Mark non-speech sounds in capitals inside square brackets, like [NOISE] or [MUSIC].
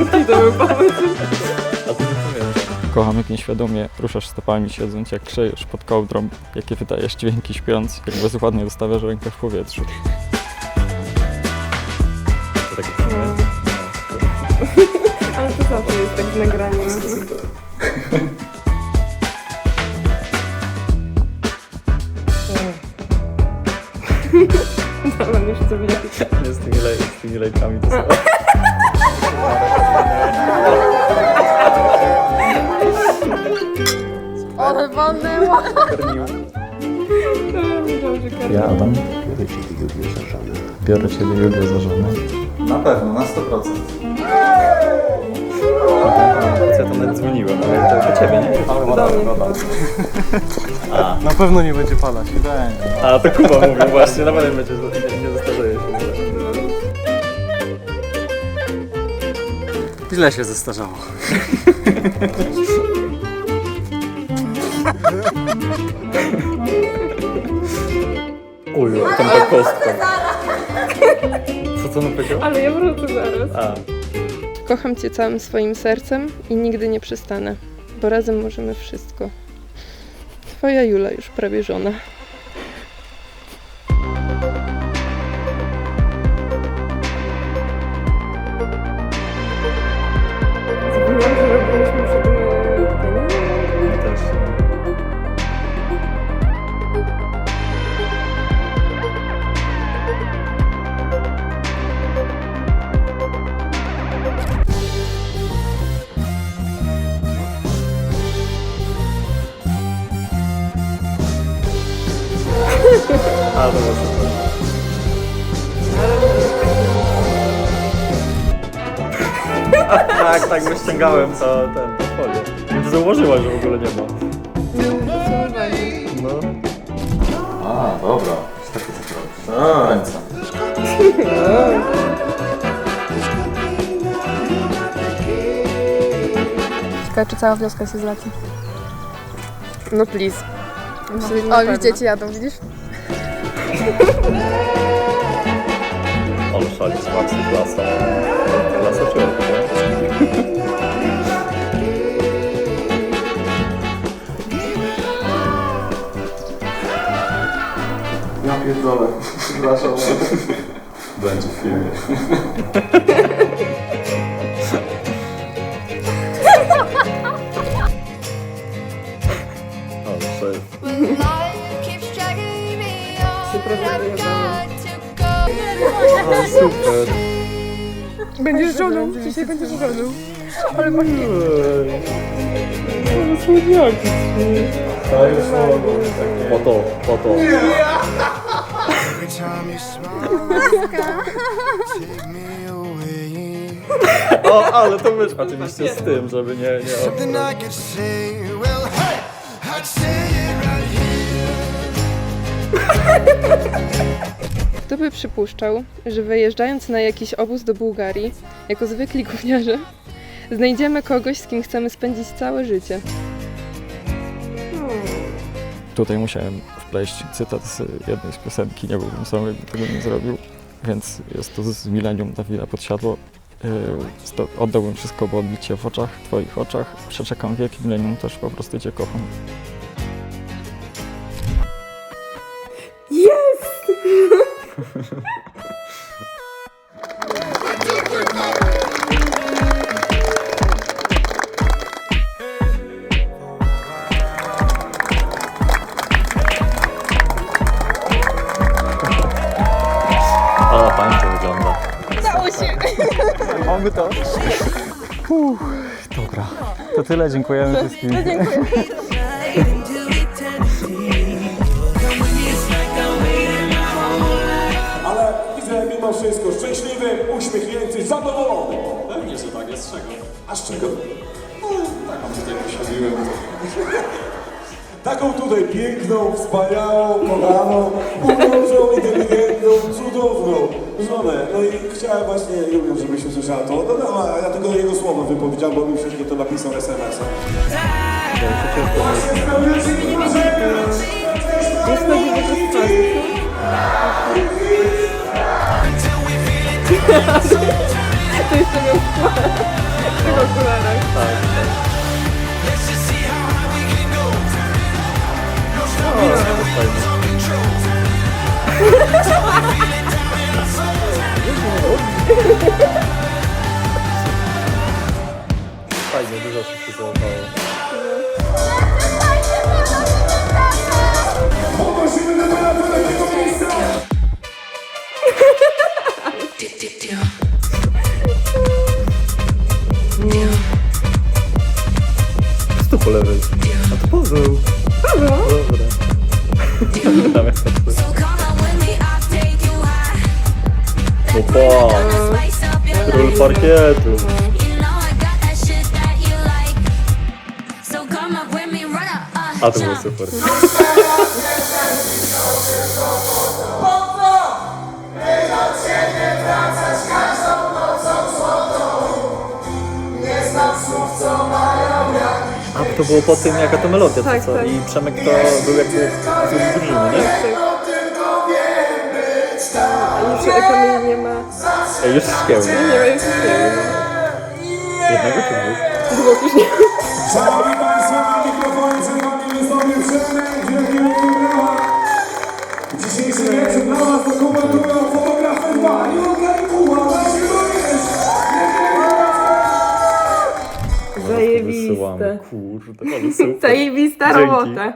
I to był pomysł. A nie pamiętam. Kocham jak nieświadomie ruszasz stopami siedząc, jak krzejesz pod kołdrą, jakie wydajesz dźwięki śpiąc, jak bezładnie dostawiasz rękę w powietrzu. To. Ale to zawsze jest tak w nagraniu. Dobra, już co widać. Nie z tymi, lej, z tymi lejkami to samo. [LAUGHS] Karmię. Ja, Adam, Biorę ciebie Julię za żonę. biorę Ciebie Julię za żonę. Na pewno, na 100%. Co ja tam nawet dzwoniłem, ale to do ciebie, nie? Do Na pewno nie będzie padać. a to Kuba mówił właśnie, na pewno będzie, nie, Źle się zestarzało. Uj, tam ta kostka. Co co on powiedział? Ale ja wrócę zaraz. A, Kocham Cię całym swoim sercem i nigdy nie przestanę, bo razem możemy wszystko. Twoja Jula już prawie żona. A. Tak, tak, wyściągałem to, ten, to folię. Więc zauważyłaś, że w ogóle nie ma. No. A, dobra. Jest takie coś robisz. Ręce. Ciekawe, czy cała wioska się zleci. No please. Na O, już dzieci jadą, widzisz? [LAUGHS] Ale szali z Maxi klasa. Klasa czy nie? Ja pierdolę. Przepraszam. Będzie w filmie. Ale szef. Ale super. Będziesz żoną, dzisiaj będziesz żoną. Ale słodziaki. Dajesz słowo. Po to, po to. Every time you smile, take me away. O, ale to wiesz, oczywiście z tym, żeby nie, nie... Something I could say, well, hey, I'd say it right here. [LAUGHS] Kto by przypuszczał, że wyjeżdżając na jakiś obóz do Bułgarii, jako zwykli gówniarze, znajdziemy kogoś, z kim chcemy spędzić całe życie. Tutaj musiałem wpleść cytat z jednej z piosenki, nie byłbym sam, jakbym tego nie zrobił, więc jest to z Millennium Dawida Podsiadło. Yy, Oddałbym wszystko, bo odbić cię w oczach, twoich oczach. Przeczekam wieki, Millennium też po prostu cię kocham. Ale fajnie to wygląda. Mamy to? Uff, dobra. To tyle, dziękujemy wszystkim. Ale [LAUGHS] wszystko szczęśliwy, uśmiechnięty, zadowolony. Pewnie, że tak jest z czego. A z czego? Tak, mam tutaj. [LAUGHS] Taką tutaj piękną, wspaniałą, kochaną, mądrą, inteligentną, cudowną żonę. No i chciałem właśnie, Julian, żebyś usłyszała to. No, no, a ja tylko jego słowa wypowiedziałem, bo mi wcześniej to napisał SMS-em. Jest nadzieja, że spadnie. To jeszcze miał w tych okularach. Fajnie, dużo osób się załapało. Po lewej. A to Paweł. Paweł? Dobra. Dawaj, patrzę. So come on with me, I'll take you high. No pa, Spice to było po tym, jaka to melodia, Tak, to co? tak. I Przemek to był jakby z drużyny, nie? A już Kamil nie ma, Ej, już szkieł. nie ma już nie Jednego czy dwóch? Długo później. Szanowni Państwo, na mikrofonie przed Wami wystąpił Przemek Wielkiego. Dzisiejszy Kurde, ale super. Zajebista Dzięki. robota.